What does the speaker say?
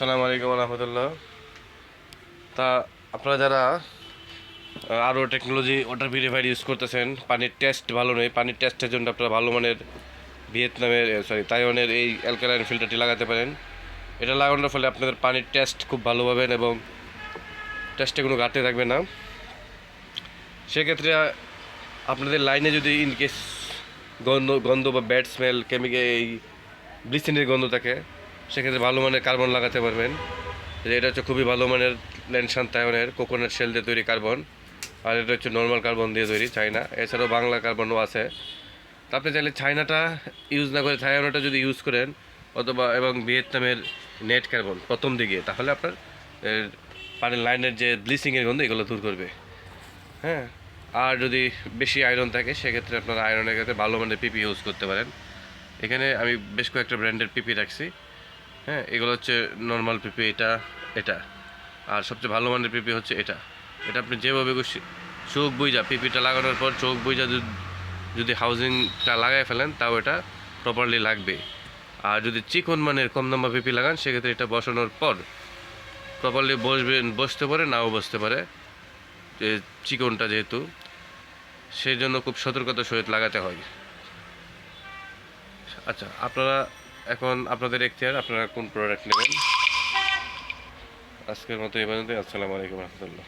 আসসালামু আলাইকুম রহমতুল্লাহ। তা আপনারা যারা আরও টেকনোলজি ওয়াটার পিউরিফায়ার ইউজ করতেছেন, পানির টেস্ট ভালো নেই পানির টেস্টের জন্য আপনারা ভালো মানের ভিয়েতনামের সরি তাইওয়ানের এই অ্যালকালাইন ফিল্টারটি লাগাতে পারেন। এটা লাগানোর ফলে আপনাদের পানির টেস্ট খুব ভালো পাবেন এবং টেস্টে কোনো ঘাটতি থাকবে না। সেক্ষেত্রে আপনাদের লাইনে যদি ইন কেস গন্ধ গন্ধ বা ব্যাড স্মেল কেমিক্যাল এই ব্লিচিংয়ের গন্ধ থাকে সেক্ষেত্রে ভালো মানের কার্বন লাগাতে পারবেন। এটা হচ্ছে খুবই ভালো মানের ল্যান্ডসান তায়নের কোকোনাট শেল দিয়ে তৈরি কার্বন। আর এটা হচ্ছে নর্মাল কার্বন দিয়ে তৈরি চাইনা এছাড়াও বাংলা কার্বনও আছে। আপনি চাইলে চাইনাটা ইউজ না করে থাইওয়ানটা যদি ইউজ করেন, অথবা এবং ভিয়েতনামের নেট কার্বন প্রথম দিকে, তাহলে আপনার পানির লাইনের যে ব্লিচিংয়ের গন্ধ, এগুলো দূর করবে। হ্যাঁ? আর যদি বেশি আয়রন থাকে, সেক্ষেত্রে আপনারা আয়রনের ক্ষেত্রে ভালো মানের পিপি ইউজ করতে পারেন। এখানে আমি বেশ কয়েকটা ব্র্যান্ডের পিপি রাখছি। হ্যাঁ এগুলো হচ্ছে নর্মাল পিপি এটা এটা। আর সবচেয়ে ভালো মানের পিপি হচ্ছে এটা। এটা আপনি যেভাবে চোখ বুইজা পিপিটা লাগানোর পর চোখ বুইজা যদি- হাউজিংটা লাগাই ফেলেন, তাও এটা প্রপারলি লাগবে। আর যদি চিকন মানের কম নাম্বার পিপি লাগান, সেক্ষেত্রে এটা বসানোর পর প্রপারলি বসবেন, বসতে পারে, নাও বসতে পারে। যে চিকনটা যেহেতু, সেই জন্য খুব সতর্কতা সহিত লাগাতে হয়। আচ্ছা আপনারা এখন আপনাদের এখতিয়ার আপনারা কোন প্রোডাক্ট নেবেন? আজকের মতো এই পর্যন্ত আসসালামু আলাইকুম রহমতুল্লাহ।